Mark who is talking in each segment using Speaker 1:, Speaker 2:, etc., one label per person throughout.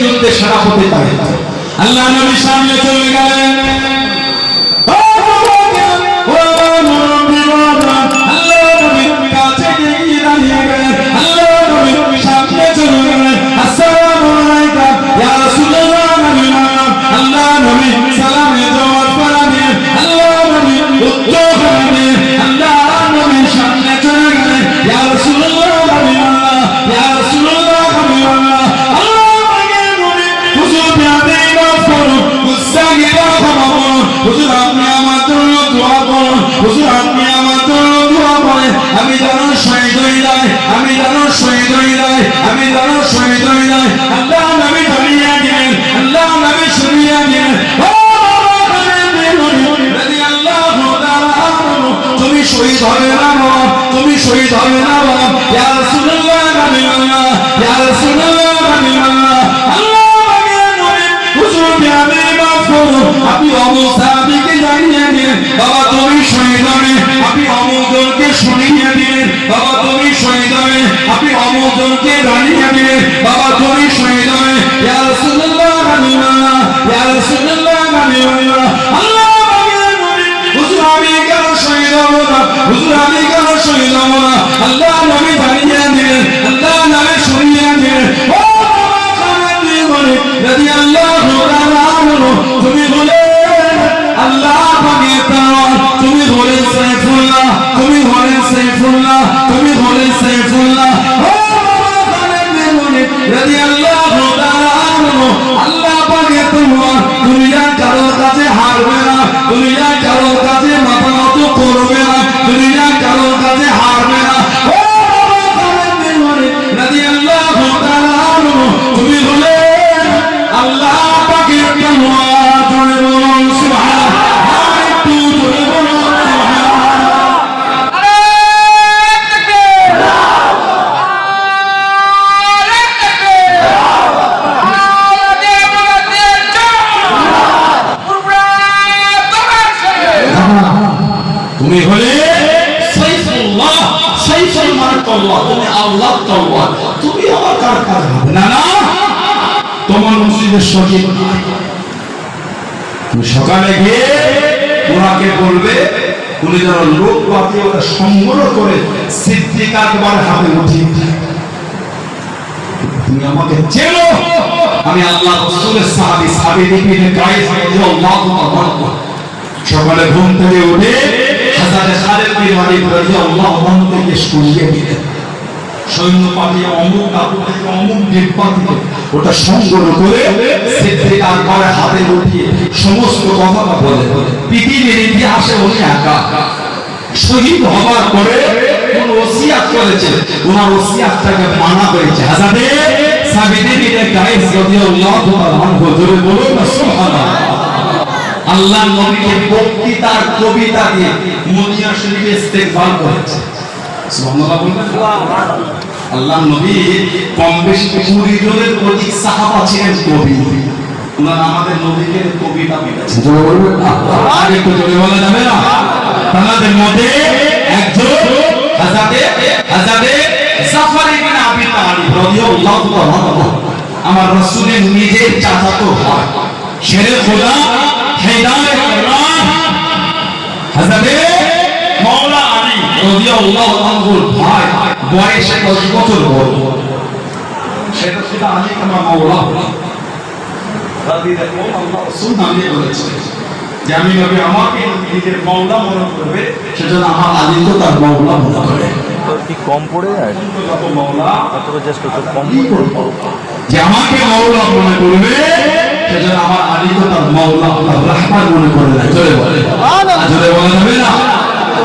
Speaker 1: যুদ্ধে সেনাপতি তাই আল্লাহ নবী সামনে চলে গেলেন। আপনি অমুকজনকে জানিয়ে দিলেন বাবা তুমি শহীদ হবে। ইয়া রাসূলুল্লাহ হাবিবাল্লাহ ইয়া রাসূলুল্লাহ হাবিবাল্লাহ আল্লাহ পাকের নবী হুজুর, আমি কেন শহীদ হব না? হুজুর, আমি কেন শহীদ হব না? আল্লাহ নবী জানিয়ে দিলেন আল্লাহ নবী শুনিয়ে দিলেন ও বাবা খালেদ বলে, যদি আল্লাহ আমনো তুমি বলে, আল্লাহ সকালে গিয়ে ওনাকে বলবে উনি যেন লোক পাঠিয়ে ওটা সংগ্রহ করে সিদ্দিক হাতে তুমি আমাকে আমি আল্লাহ সকালে ঘুম থেকে উঠে হাজারে রাদিয়াল্লাহু আনহু থেকে দিলেন। সৈন্য পাঠিয়ে অমুক কাপড় থেকে অমুক ওটা সংগ্রহ করে হাতে উঠিয়ে সমস্ত বলে। পৃথিবীর ইতিহাসে উনি একা। শহীদ হবার পরে আল্লাহ নবীকে বক্তৃতার কবিতা দিয়ে মুনিয়া শরীফে ইস্তেগফার করেছে। আল্লাহ নবী কম বেশি কুড়ি জনের অধিক সাহাবা ছিলেন কবি। ওনারা আমাদের নবীকে কবিতা লিখেছেন জোরে বলবেন আর একটু জোরে বলা যাবে না? তাদের মধ্যে একজন হাজারে হাজারে জাফর ইবনে আবি তালিব রাদিয়াল্লাহু তাআলা আমার রাসূলের নিজের চাচাতো ভাই শেরে খোদা হেদায়েত হাজারে রাদিয়াল্লাহু আনহুর ভাই বয়সে 10 বছর বড়। সেটা ছিল আলী আমার মাওলা। রাদিয়াল্লাহু আল্লাহ রাসূল নামে বলেছে যে আমি নবী আমাকে নিজের মাওলা মনে করবে সেজন্য আমার আলী তো তার মাওলা মনে করে
Speaker 2: কি কম পড়ে যায়?
Speaker 1: মাওলা
Speaker 2: জাস্ট কম
Speaker 1: কি করব? যে আমাকে মাওলা মনে করবে সেজন্য আমার আলী তো তার মাওলা আল্লাহ রাহমান মনে করে না জোরে বলে। জোরে বলা যাবে না।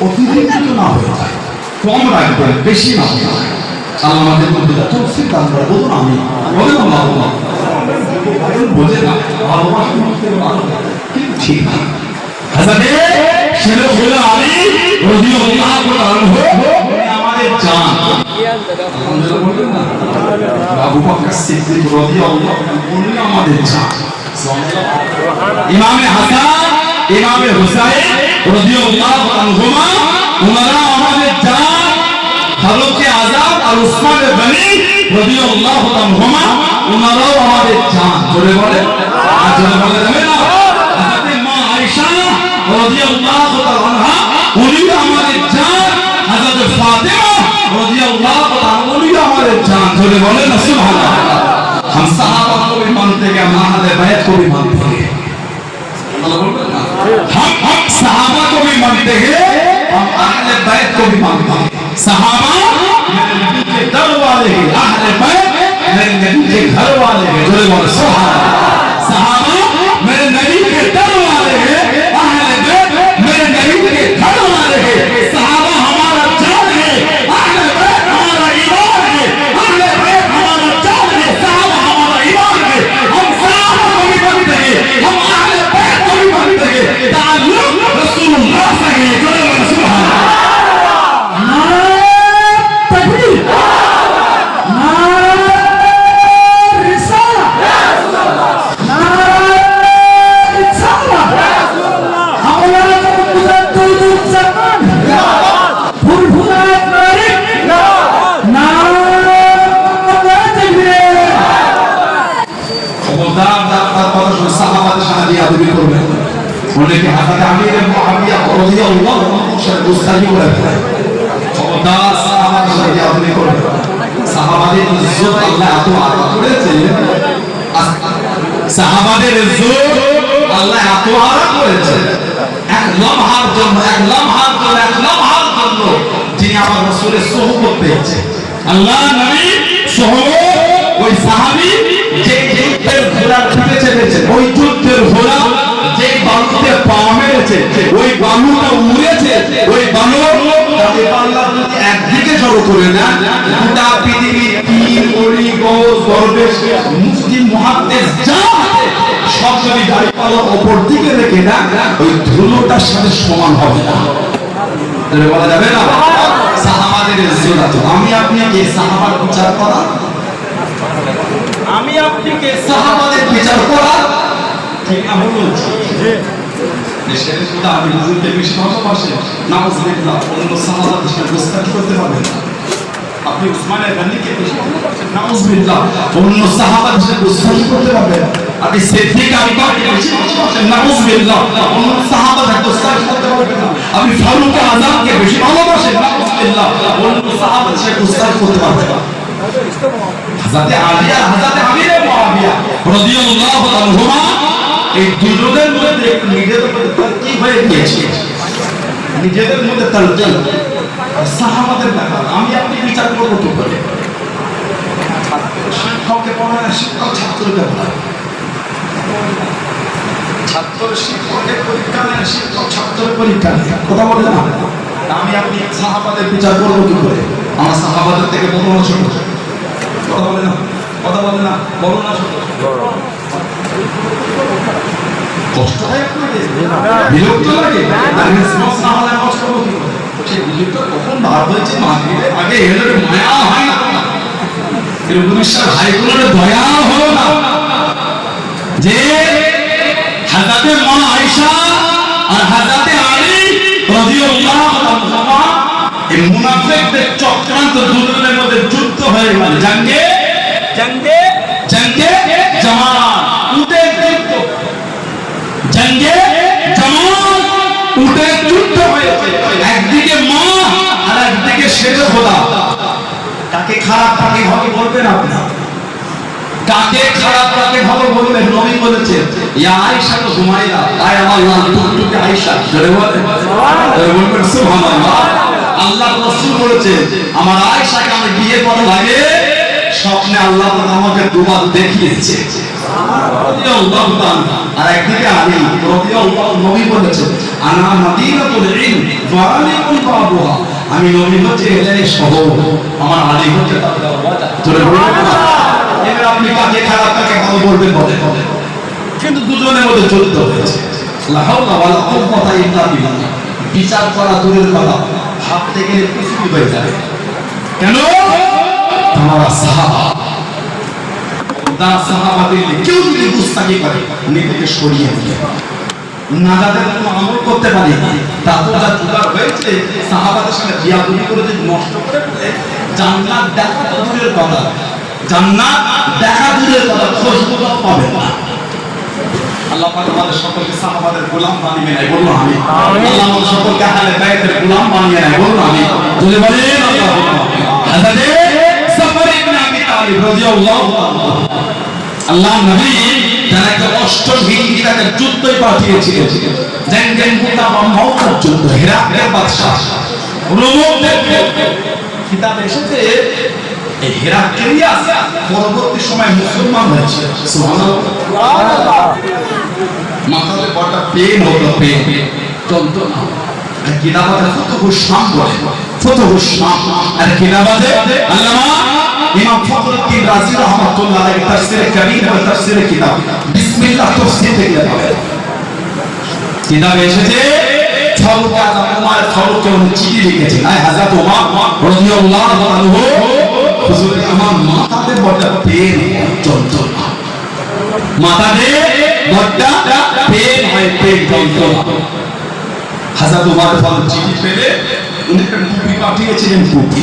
Speaker 1: অতিরিক্ত না হয়ে কম রাখবেন বেশি না হয়ে আল্লাহ আমাদের মধ্যে তফসিল দান করে বলুন আমি। বোঝে না ঠিক না। হাসানে ছেলে আমি তাআলা উনি আমাদের আমাদের ইমামে হাসান, ইমামে হুসাইন ওনারা আমাদের জান ফারুক আজাদ আর উসমান গনি রাদিয়াল্লাহু আনহুমা ওনারাও আমাদের জান জোরে বলে আর জোরে বলে যাবে না হযরত মা আয়েশা রাদিয়াল্লাহু তাআলা আনহা উনিও আমাদের জান হযরত ফাতিমা রাদিয়াল্লাহু তাআলা উনিও আমাদের জান জোরে বলে না সুবহানাল্লাহ हम सहाबा को भी मानते हैं हम अहले बैत को भी मानते हैं हम हम सहाबा को भी मानते हैं हम अहले बैत को भी मानते हैं सहाबा मेरे नबी के दर वाले हैं अहले बैत मेरे नबी के घर वाले हैं जोरे बोलो सुभान अल्लाह। লমহার জন্য, এক লমহার জন্য, এক লমহার জন্য যিনি আমার রাসূলের সোহবত পেয়েছে আল্লাহ নবী সোহবত ওই সাহাবী যে যুদ্ধের ঘোড়া ছুটে চেপেছে ওই যুদ্ধের ঘোড়া যে বালুতে পা মেরেছে, ওই বালুটা উড়েছে, ওই বালু একদিকে জড়ো করে না গোটা গৌস দরবেশ, মুফতি, মুহাদ্দিস, যা সব যদি দাঁড়িপাল্লা অপর দিকে রেখে না ওই ধুলোটার সাথে সমান হবে না। বলা যাবে না? সাহাবাদের আমি সাহাবার বিচার করা? আমি আপনিকে সাহাবাদের বিচার করা? ঠিক না ভুল বলছি। দেশের সুদা আমি হুজুরকে বেশি ভালোবাসে। নাউজুবিল্লাহ অন্য গোস্তাকি করতে না। আপনি উসমানের গানিকে বেশি ভালোবাসেন। নাউজুবিল্লাহ অন্য সাথে গোস্তাকি করতে পারবেন না। আপনি সিদ্দিক আকবরকে বেশি ভালোবাসেন নাউজুবিল্লাহ অন্য সাহাবাদের সাথে গোস্তাকি করতে পারবেন না আপনি ফারুক আযমকে বেশি ভালোবাসেন, নাউজুবিল্লাহ অন্য সাহাবাদের সাথে গোস্তাকি করতে পারবেন না। হযরতে আলী আর হযরতে আমির মুআবিয়া রাদিয়াল্লাহু আনহুমা, এই দুজনের মধ্যে নিজেদের মধ্যে তর্কি হয়ে গিয়েছে। নিজেদের মধ্যে তর্কি সাহাবাদের ব্যাপার, আমি আপনি বিচার করব কি করে? শিক্ষককে পড়ায়, শিক্ষক ছাত্রকে পড়ায়। ছাত্র শিক্ষকের পরীক্ষা নেয় শিক্ষক। ছাত্রের পরীক্ষা নেয় কথা বলে না? আমি আপনি সাহাবাদের বিচার করব কি করে? আমার সাহাবাদের থেকে বড় না ছোট কথা বলে না? কথা বলে না? বড় না ছোট কষ্ট হয় আপনাদের বিরক্ত লাগে। রেসপন্স না হলে কষ্ট হবে কি করে? সেই বিরক্ত কখন বার হয়েছে মাগরিবে আগে এলো মায়া হয় না। এরকম বিশ্বাস হাইগুলোর দয়া হলো না। যে হাজাতে মা আয়েশা আর হাজাতে আলী রাদিয়াল্লাহু আনহুমা এই মুনাফিকদের চক্রান্ত দুজনের মধ্যে যুদ্ধ হয়ে গেল। জাঙ্গে? জাঙ্গে? জাঙ্গে জামাত উটে যুদ্ধ। জঙ্গে জামাত উটে যুদ্ধ হয়েছে একদিকে মা আর একদিকে শেরে খোদা। কাকে খারাপ কাকে ভালো বলবেন আপনি? কাকে খারাপ কাকে ভালো বলবেন নবী ইয়া আয়েশা, তো ঘুমাইলা। আয় আমার লাল টুকটুকে আয়েশা। জোরে বলে। জোরে বলবেন সুবহানাল্লাহ। আল্লাহ রাসূল বলেছে, আমার আয়েশাকে আমি বিয়ে করা লাগে স্বপ্নে আল্লাহ আমাকে দুবার দেখিয়েছে। আর একদিকে আমি নবী বলেছে, আনা মদিনাতুল ইলম ওয়ালিকুল বাবুহা। আমি নবী হচ্ছে এলাই শহর। আমার আলী হচ্ছে তার দরওয়াজা। বলবেন আপনি কাকে খারাপ কাকে ভালো বলবেন বলেন কিন্তু দুজনের মধ্যে যুদ্ধ হয়েছে। বিচার করা দূরের কথা হাত থেকে পৃথিবী হয়ে যাবে। কেন? তোমারা সাহাবা। দা সাহাবাদের কেউ যদি গুস্তাকি করে নিজেকে সরিয়ে দিয়ে নাগাদের কোনো আমল করতে পারি তা তো যা জোগাড় হয়েছে। সাহাবাদের সঙ্গে বিয়াদুরি করে যদি নষ্ট করে ফেলে, জান্নাত দেখা তো দূরের কথা জান্নাত দেখা দূরের কথা খোঁজ খবর পাবে না। আল্লাহ পাক আমাদের সকলকে সাহাবাদের গোলাম বানিয়ে নেয় বলুন আমি। আল্লাহ আমাদের সকলকে আহলে বাইতের গোলাম বানিয়ে নেয় বলুন আমি। যদি বলেন আল্লাহ হযরত সফর ইবনে আবি তালিব রাদিয়াল্লাহু তাআলা। আল্লাহ নবী যারা অষ্টম হিজরিতে যুদ্ধই পাঠিয়েছিলেন। জেনগেন মুতা বা মওতার যুদ্ধ হেরাকের বাদশা রোমকদের কিতাব এসেছে এই হেরাক্লিয়াস পরবর্তী সময় মুসলমান হয়েছে। মাথাতে বড়টা পেন হতো পেন যন্ত্রণা। আর কিতাবাতে শাম বলে। ফতহু শাম। আর কিতাবাতে আল্লামা ইমাম ফখরুদ্দিন রাজি রহমাতুল্লাহ আলাইহি তাফসীর কবির এবং তাফসীর কিতাব। বিসমিল্লাহ তাফসীর থেকে পাবেন কিতাবে এসেছে, ফারুক আজম ওমর ফারুককে উনি চিঠি লিখেছেন। আয় হযরত ওমর রাদিয়াল্লাহু আনহু হুজুর, আমার মাথাতে বড় পেন যন্ত্রণা। মাথাতে বড়টা পেন হয় পেন যন্ত্রণা। হাজার তোমার ফল চিঠি পেলে, উনি একটা টুপি পাঠিয়েছিলেন টুপি।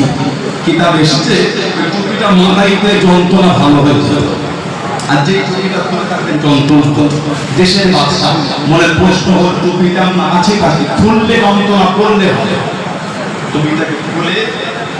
Speaker 1: কিতাব এসেছে টুপিটা মাথায় যন্ত্রণা ভালো হয়ে যেত আর যে টুপিটা পরে থাকতেন, যন্ত্রণা দেশের বাদশা মনে প্রশ্ন হল, টুপিটা আছে কাছে খুললে যন্ত্রণা, করলে হবে। টুপিটাকে খুলে